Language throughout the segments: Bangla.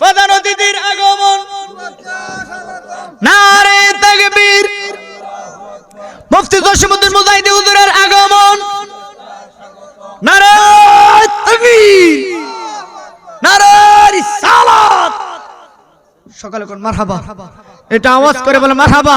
প্রধান অতিথির আগমন। নারে তাকবীর। মুফতি জসিমুদ্দিন মুজাহিদি হুজুরের আগমন। নারে তাকবীর। নারে রিসালাত। সকালে কোন মারহাবা? এটা আওয়াজ করে বলে মারহাবা।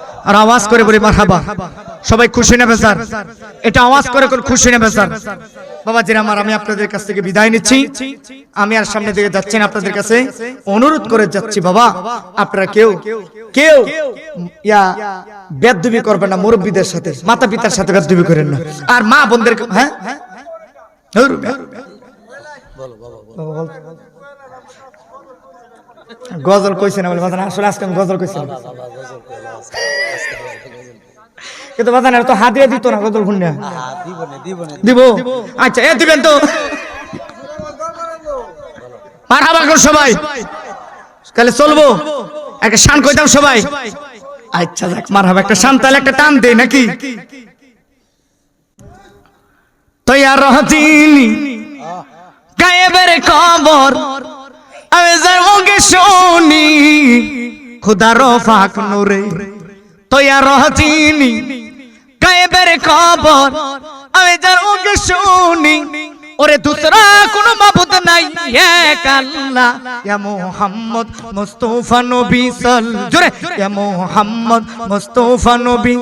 আর আওয়াজ করে বলি মারহাবা সবাই খুশি নেবে স্যার এটা আওয়াজ করে খুশি নেবে স্যার বাবা জিরা আমার আমি আপনাদের কাছ থেকে বিদায় নিচ্ছি। আমি আর সামনে দিকে যাচ্ছি না আপনাদের কাছে। অনুরোধ করে যাচ্ছি বাবা আপনারা কেউ কেউ ইয়া বেদবি করবেন না মুরব্বীদের সাথে মাতা পিতার সাথে বেদবি করেন না। আর মা বোনদের হ্যাঁ ধুর, বাবা, বল। গজল কইছে না বলে, বাজান, আসলে আজকে আমি গজল কইছি কিন্তু বাজান তো হাত দিয়ে দিত না গজল শুনে দিব। আচ্ছা এ দিবেন তো। মারহাবা কর সবাই। তাহলে চলবো। একটা শান কইতাম সবাই। আচ্ছা যাক মারহাবা একটা শান, তাহলে একটা টান দে নাকি? তৈয়ার রহতিনি গায়েবের খবর আমি যার মুখে শুনি। খুদার ফাঁক নূরে, তৈয়ার রহতিনি গায়েবের খবর আমি যার মুখে শুনি। ওরে দুসরা কোন মাবুদ নাই এক আল্লাহ ইয়া মুহাম্মদ মুস্তাফা নবী সাল জোরে। ইয়া মুহাম্মদ মুস্তাফা নবী।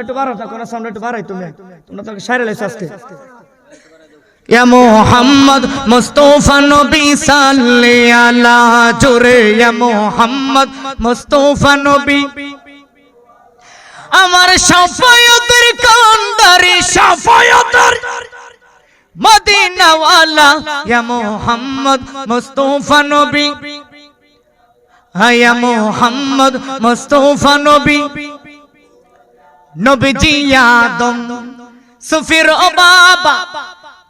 একটু বাড়াও কোন একটু বাড়াই তুমি। তোমরা তো সাইরে লাইছ আজকে। ইয়া মুহাম্মদ মুস্তাফা নবী সাল্লি আলা জোরে, ইয়া মুহাম্মদ মুস্তাফা নবী। আমার সাফায়াতের কান্দারি সাফায়াতের মদিনাওয়ালা, ইয়া মুহাম্মদ মুস্তাফা নবী। ইয়া মুহাম্মদ মুস্তাফা নবী। নবীজি আদম, সুফির বাবা।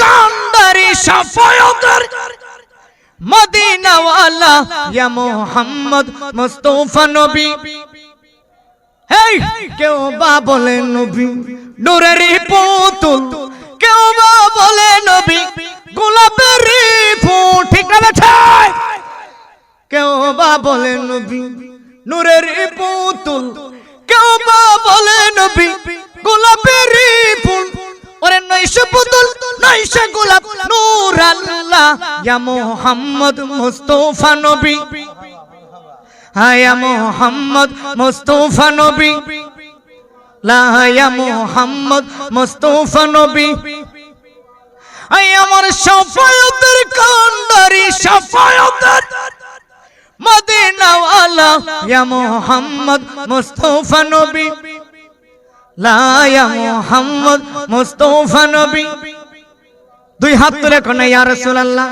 কান্দারি সাফায়াতের মদিনাওয়ালা ইয়া মুহাম্মদ মুস্তাফা নবী। হেই, কেউ বা বলে নবী, নূরের পুতুল। কেউ বা বলে নবী, গোলাপের ফুল, ঠিক না বেঠা? কেউ বা বলে নবী, নূরের পুতুল। নূর আল্লাহ ইয়া মুহাম্মদ মুস্তাফা নবী। হ্যাঁ ইয়া মুহাম্মদ মুস্তাফা নবী। লা ইয়া মুহাম্মদ মুস্তাফা নবী। আই আমার সাফায়াতের কান্ডারি, সাফায়াতের মদিনাওয়ালা, ইয়া মুহাম্মদ মুস্তাফা নবী। লা মুহাম্মদ মুস্তাফা নবী। দুই হাত তুলে কোন ইয়া রাসূলুল্লাহ।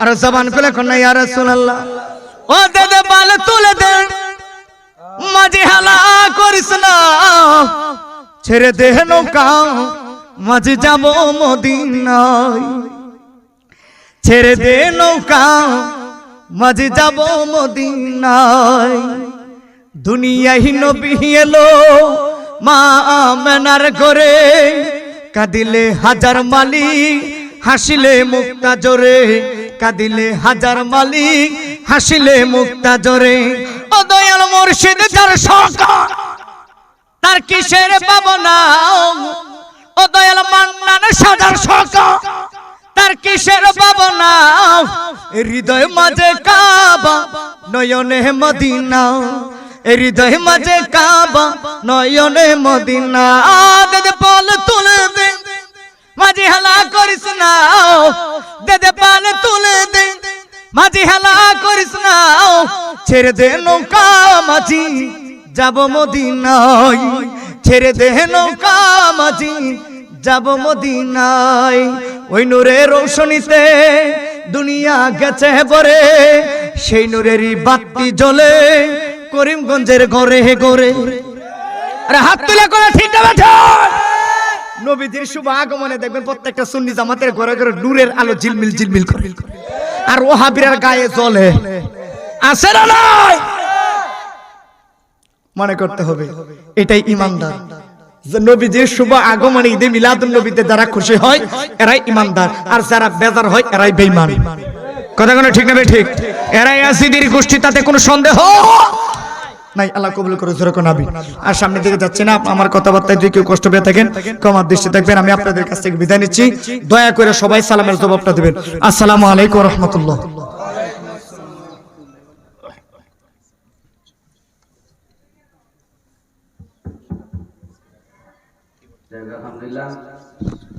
আর জবান খুলে কোন ইয়া রাসূলুল্লাহ। ও দাদা, বাল তুলে দে। মাঝে হালা করিস না। ছেড়ে দে নৌকা। মাঝে যাব মদিনায়। ছেড়ে দে নৌকা। মাঝে যাব মদিনায়। দুনিয়াহি নবী মা মেনার করে কাদিলে হাজার মালি হাসিলে মুক্তা জোরে। কাদিলে হাজার মালি হাসিলে মুক্তা জোরে। ও দয়াল মুর্শিদ, যার সরকার তার কিসের পাবনা ও দয়াল মান্নান সাদার সরকার তার কিসের পাবনা হৃদয় মাঝে কাবা, নয়নে মদিনা। হৃদয় মাঝে কাবা, নয়নে মদিনা। দেদে পাল তুলে দে, মাঝে হালা করিস না। দে পাল তুলে দে, মাঝি হেলা করিস না। ছেড়ে দে নৌকা মাঝি, যাব মদিনায়। ছেড়ে দে নৌকা মাঝি, যাব মদিনায়। ওই নূরের রৌশনীতে দুনিয়া গেছে বরে সেই নূরেরই বাতি জ্বলে। করিমগঞ্জের ঘরে ঘরে। আরে হাত তুলে করে ঠিক না নবীদের শুভ আগমনে দেখবেন প্রত্যেকটা সুন্নি জামাতের ঘরে ঘরে নূরের আলো ঝিলমিল ঝিলমিল করে। আর ওহাবিরার গায়ে জ্বলে। আছে না নাই? মনে করতে হবে, এটাই ইমানদার। যে নবীজির শুভ আগমনে ঈদে মিলাদুন নবীতে যারা খুশি হয়, এরাই ইমানদার। আর যারা বেজার হয়, এরাই বেঈমান। কথা কোনো ঠিক না ঠিক? এরাই আসিদির গোষ্ঠী, তাতে কোনো সন্দেহ? নাই, আল্লাহ কবুল করে জোরে কোন আবি আর সামনে দিকে যাচ্ছে না, আমার কথাবার্তায় যদি কেউ কষ্ট পেয়ে থাকেন কমার দৃষ্টি থাকবেন, আমি আপনাদের কাছ থেকে বিদায় নিচ্ছি। দয়া করে সবাই সালামের জবাবটা দেবেন। আসসালামু আলাইকুম রহমতুল্লাহ। আলহামদুলিল্লাহ।